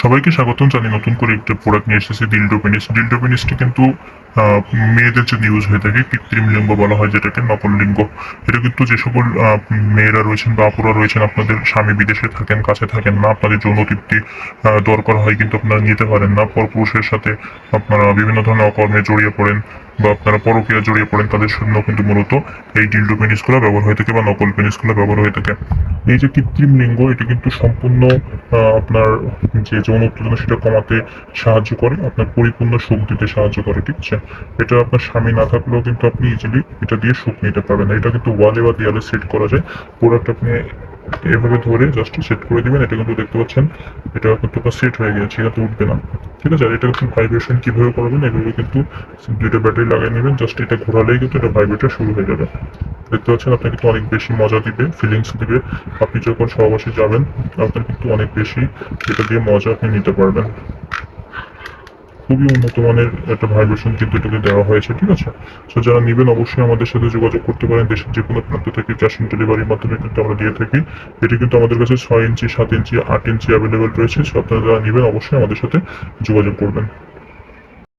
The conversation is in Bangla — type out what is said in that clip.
সবাইকে স্বাগতম জানি নতুন করে একটা প্রোডাক্ট নিয়ে এসেছি ডিল্ডো পেনিস ডিল্ডো পেনিসটি কিন্তু মেয়েদের জন্য ইউজ হয়ে থাকে, কৃত্রিম লিঙ্গ বলা হয় যেটাকে, নকল লিঙ্গ। এটা কিন্তু যে সকল মেয়েরা রয়েছেন বা আপুরা রয়েছেন, আপনাদের স্বামী বিদেশে থাকেন, কাছে থাকেন না, আপনাদের যৌন তৃপ্তি দরকার হয় কিন্তু আপনারা নিতে পারেন না। পরপুরুষের সাথে আপনারা বিভিন্ন ধরনের অকর্মে জড়িয়ে পড়েন বা আপনারা পরকীয়া জড়িয়ে পড়েন, তাদের জন্য কিন্তু মূলত এই ডিল্ডো পেনিসগুলো ব্যবহার হয়ে থাকে বা নকল পেনিসগুলো ব্যবহার হয়ে থাকে। এই যে কৃত্রিম লিঙ্গ, এটা কিন্তু সম্পূর্ণ আপনার যে যৌন উত্তেজনা, সেটা কমাতে সাহায্য করে, আপনার পরিপূর্ণ সুখ দিতে সাহায্য করে, ঠিক আছে? এটা আপনার স্বামী না থাকলেও কিন্তু আপনি ইজিলি এটা দিয়ে সুখ নিতে পারবেন। এটা কিন্তু ওয়ালে বা দেয়ালে সেট করা যায়। প্রোডাক্ট আপনি এভাবে ধরে জাস্ট সেট করে দিবেন। এটা কিন্তু দেখতে পাচ্ছেন, এটা কিন্তু সেট হয়ে গেছে এটা তো উঠবে না। ঠিক আছে? আর এটা কিন্তু ভাইব্রেশন কীভাবে করবেন, এভাবে কিন্তু দুইটা ব্যাটারি লাগিয়ে নেবেন। জাস্ট এটা ঘোরালেই কিন্তু এটা ভাইব্রেটার শুরু হয়ে যাবে। দেখতে পাচ্ছেন আপনার কিন্তু অনেক বেশি মজা দিবে ফিলিংস দিবে। আপনি যখন সহবাসে যাবেন, আপনার কিন্তু অনেক বেশি এটা দিয়ে মজা আপনি নিতে পারবেন। খুবই উন্নত মানের একটা ভাইব্রেশন কিন্তু এটাকে দেওয়া হয়েছে, ঠিক আছে? সো যারা নেবেন অবশ্যই আমাদের সাথে যোগাযোগ করতে পারেন, দেশের যে কোনো প্রান্ত থেকে ক্যাশ অন ডেলিভারির মাধ্যমে কিন্তু আমরা দিয়ে থাকি। এটি কিন্তু আমাদের কাছে ছয় ইঞ্চি, সাত ইঞ্চি, আট ইঞ্চি অ্যাভেলেবেল রয়েছে। সো আপনারা যারা নেবেন, অবশ্যই আমাদের সাথে যোগাযোগ করবেন।